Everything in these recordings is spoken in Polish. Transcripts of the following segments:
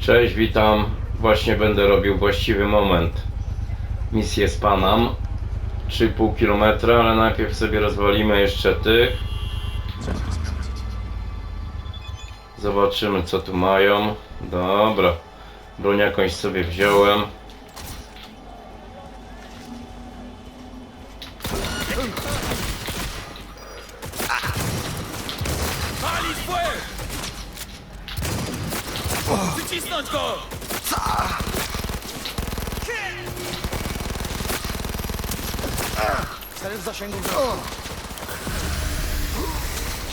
Cześć, witam. Właśnie będę robił właściwy moment. Misję z Panam. 3,5 km, ale najpierw sobie rozwalimy jeszcze tych. Zobaczymy co tu mają. Dobra. Broń jakąś sobie wziąłem. Wycisnąć go! Cel w zasięgu wzroku.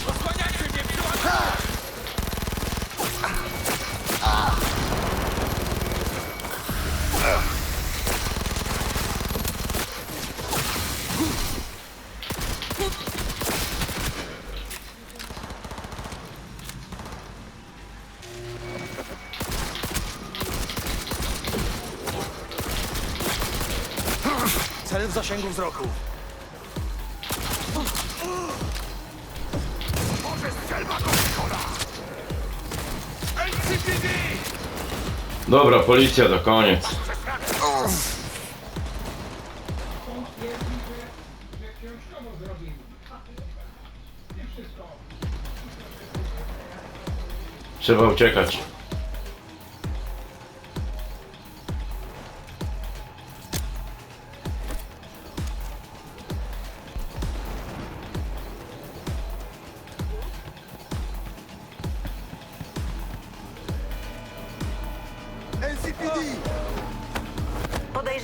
Osłaniajcie mnie, przyłapać! Cel w zasięgu wzroku. Może strzelba! LCPD! Dobra, policja to koniec. Trzeba uciekać.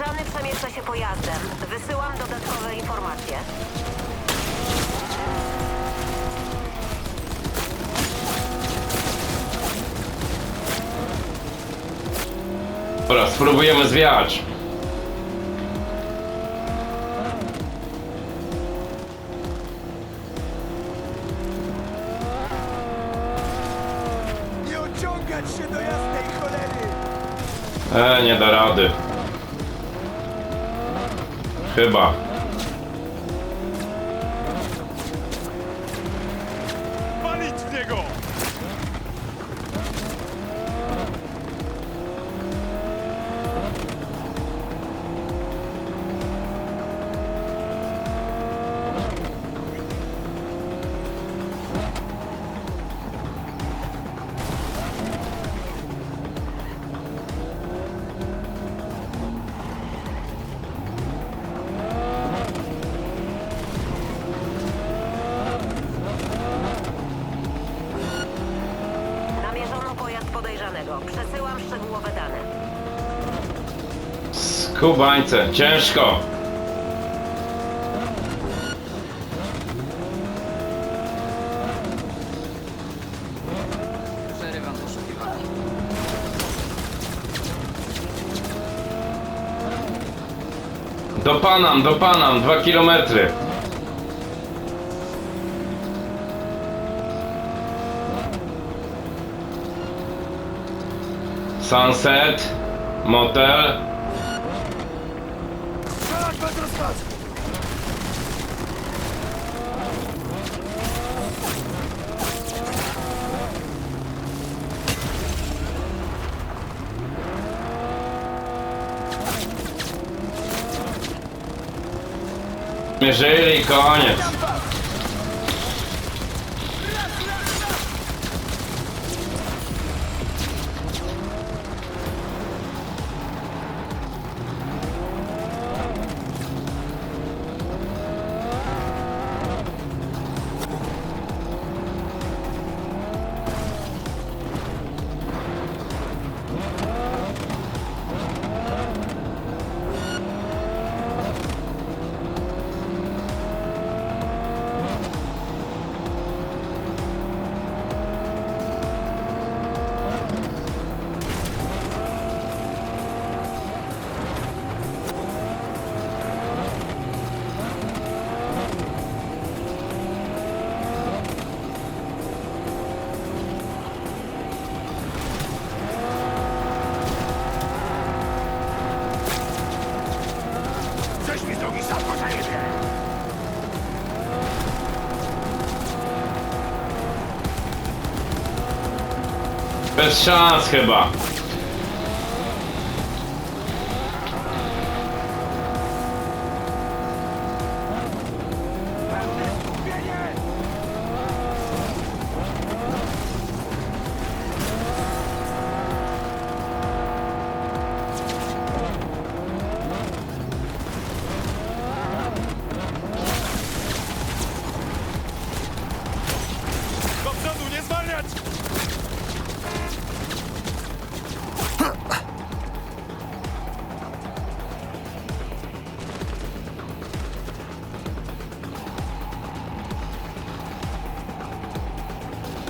Podejrzany przemieszcza się pojazdem. Wysyłam dodatkowe informacje. Dobra, spróbujemy zwiać. Nie ociągać się do jasnej cholery! E, nie da rady. Chyba. Palić Skubańce, ciężko. Przerywam poszukiwanie. Do Panam, do Panam, dwa kilometry. Sunset, motel. Mierzyli, koniec. Bez szans chyba.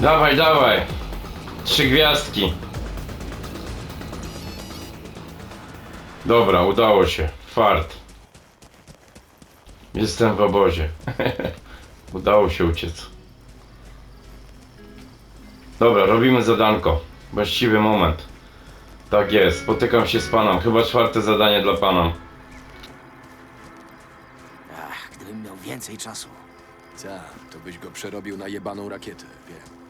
Dawaj, dawaj. Trzy gwiazdki. Dobra, udało się. Fart. Jestem w obozie. udało się uciec. Dobra, robimy zadanko. Właściwy moment. Tak jest, spotykam się z panem. Chyba czwarte zadanie dla pana. Ach, gdybym miał więcej czasu. Tak, to byś go przerobił na jebaną rakietę, wiem.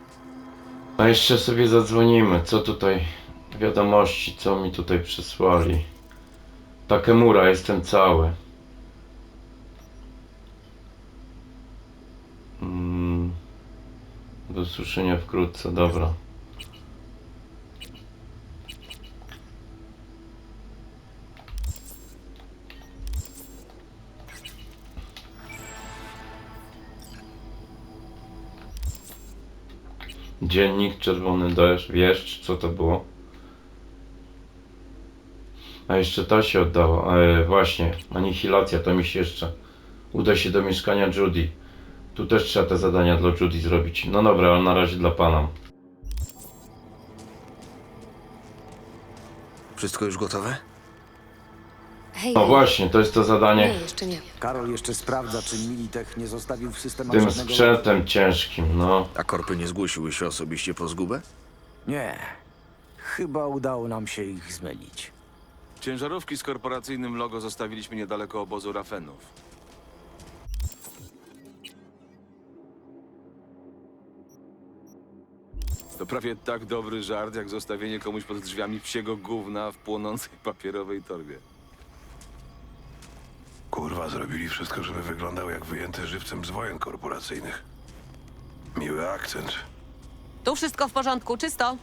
A jeszcze sobie zadzwonimy. Co tutaj? Wiadomości, co mi tutaj przysłali. Takemura, jestem cały. Mm, do suszenia wkrótce, dobra. Dziennik, czerwony deszcz, wieszcz, co to było? A jeszcze ta się oddała, e, właśnie, anihilacja, to mi się jeszcze uda się do mieszkania Judy. Tu też trzeba te zadania dla Judy zrobić. No dobra, ale na razie dla pana. Wszystko już gotowe? Hej, No właśnie, to jest to nie, zadanie jeszcze nie. Karol jeszcze sprawdza, czy Militech nie zostawił w systemach tym żadnego... sprzętem ciężkim, no. A korpy nie zgłosiły się osobiście po zgubę? Nie. Chyba udało nam się ich zmylić. Ciężarówki z korporacyjnym logo zostawiliśmy niedaleko obozu Rafenów. To prawie tak dobry żart, jak zostawienie komuś pod drzwiami psiego gówna w płonącej papierowej torbie. Kurwa, zrobili wszystko, żeby wyglądał jak wyjęty żywcem z wojen korporacyjnych. Miły akcent. Tu wszystko w porządku, czysto.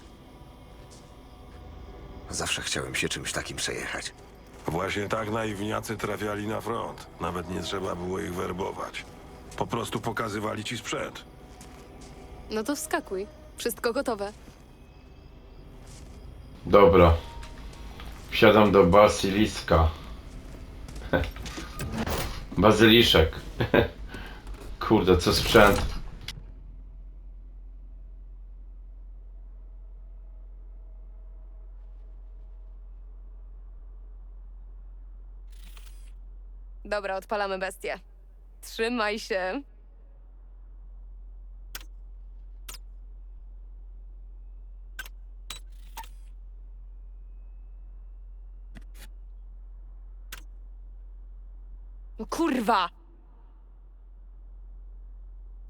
Zawsze chciałem się czymś takim przejechać. Właśnie tak naiwniacy trafiali na front. Nawet nie trzeba było ich werbować. Po prostu pokazywali ci sprzęt. No to wskakuj. Wszystko gotowe. Dobra. Wsiadam do Basiliska. Bazyliszek. Kurde, co sprzęt. Dobra, odpalamy bestię. Trzymaj się. Kurwa!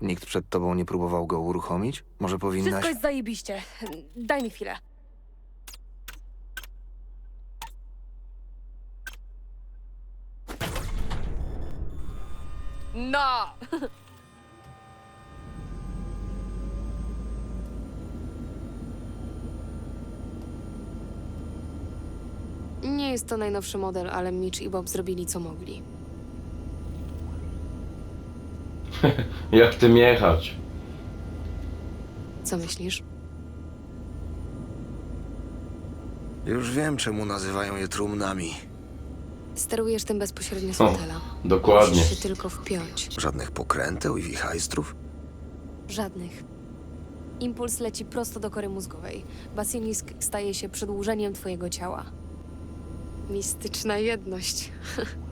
Nikt przed tobą nie próbował go uruchomić? Może powinnaś... Wszystko jest zajebiście. Daj mi chwilę. No! Nie jest to najnowszy model, ale Mitch i Bob zrobili co mogli. Jak tym jechać? Co myślisz? Już wiem, czemu nazywają je trumnami. Sterujesz tym bezpośrednio z O, fotela. dokładnie. Musisz się tylko wpiąć. Żadnych pokręteł i wichajstrów? Żadnych. Impuls leci prosto do kory mózgowej. Basilisk staje się przedłużeniem twojego ciała. Mistyczna jedność.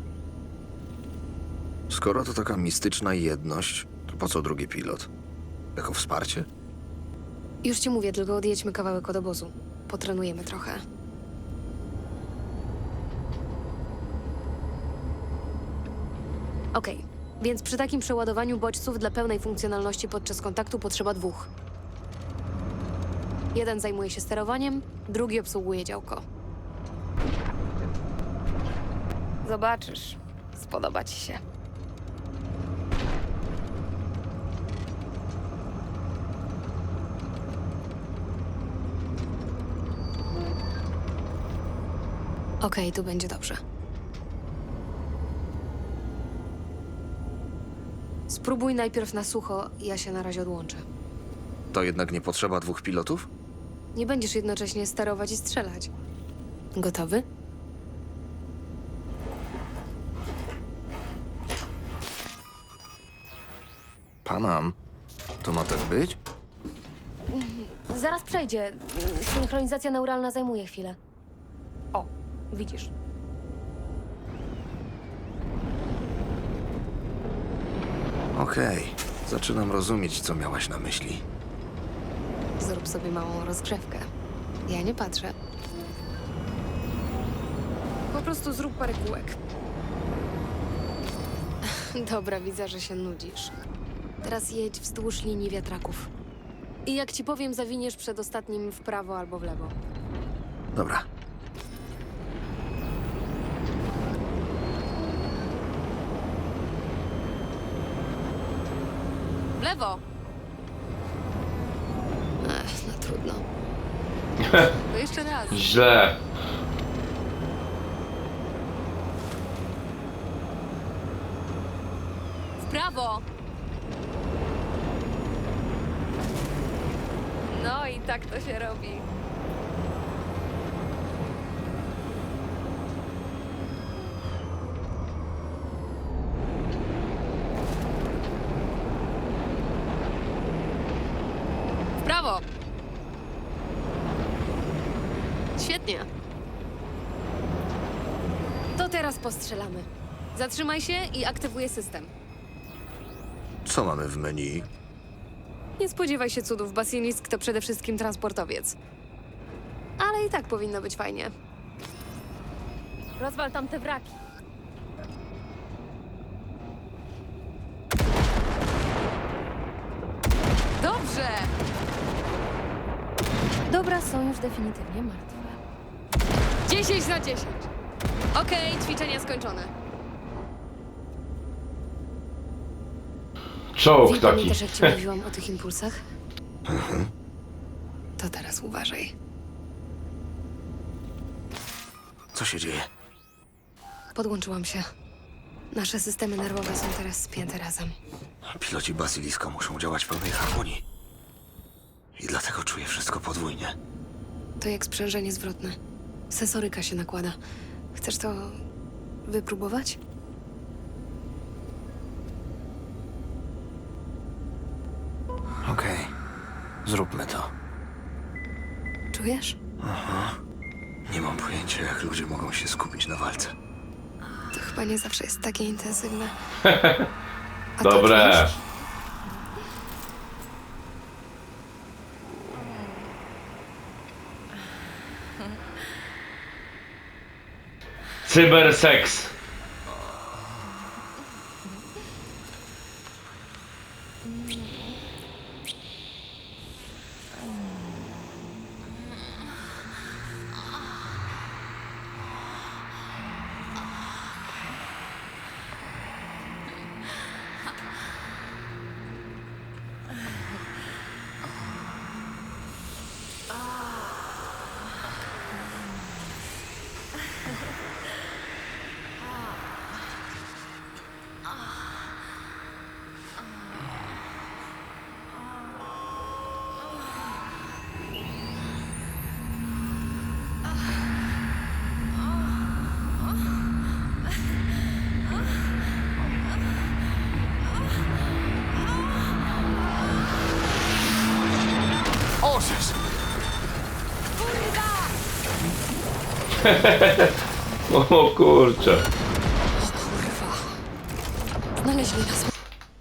Skoro to taka mistyczna jedność, to po co drugi pilot? Jako wsparcie? Już ci mówię, tylko odjedźmy kawałek od obozu. Potrenujemy trochę. Okej, więc przy takim przeładowaniu bodźców dla pełnej funkcjonalności podczas kontaktu potrzeba dwóch. Jeden zajmuje się sterowaniem, drugi obsługuje działko. Zobaczysz. Spodoba ci się. Okej, tu będzie dobrze. Spróbuj najpierw na sucho, ja się na razie odłączę. To jednak nie potrzeba dwóch pilotów? Nie będziesz jednocześnie sterować i strzelać. Gotowy? Panam. To ma tak być? Zaraz przejdzie. Synchronizacja neuralna zajmuje chwilę. Widzisz. Okej, zaczynam rozumieć, co miałaś na myśli. Zrób sobie małą rozgrzewkę. Ja nie patrzę. Po prostu zrób parę kółek. Dobra, widzę, że się nudzisz. Teraz jedź wzdłuż linii wiatraków. I jak ci powiem, zawiniesz przed ostatnim w prawo albo w lewo. Dobra, W lewo! Ech, no trudno. To jeszcze raz. Źle. W prawo! No i tak to się robi. W prawo! Świetnie. To teraz postrzelamy. Zatrzymaj się i aktywuję system. co mamy w menu? Nie spodziewaj się cudów, Basilisk to przede wszystkim transportowiec. Ale i tak powinno być fajnie. Rozwal tam te wraki. Dobrze! Dobra, są już definitywnie martwe. 10 na 10. Okej, ćwiczenia skończone. Czołg taki. pamiętasz, jak ci mówiłam o tych impulsach? To teraz uważaj. Co się dzieje? Podłączyłam się. Nasze systemy nerwowe są teraz spięte razem. Piloci Basilisko muszą działać w pełnej harmonii. I dlatego czuję wszystko podwójnie. To jak sprzężenie zwrotne. Sensoryka się nakłada. Chcesz to wypróbować? Okej, zróbmy to. Czujesz? Nie mam pojęcia, jak ludzie mogą się skupić na walce. To chyba nie zawsze jest takie intensywne. A to Dobre. czujesz? Cyberseks. O kurczę. Znaleźli nas.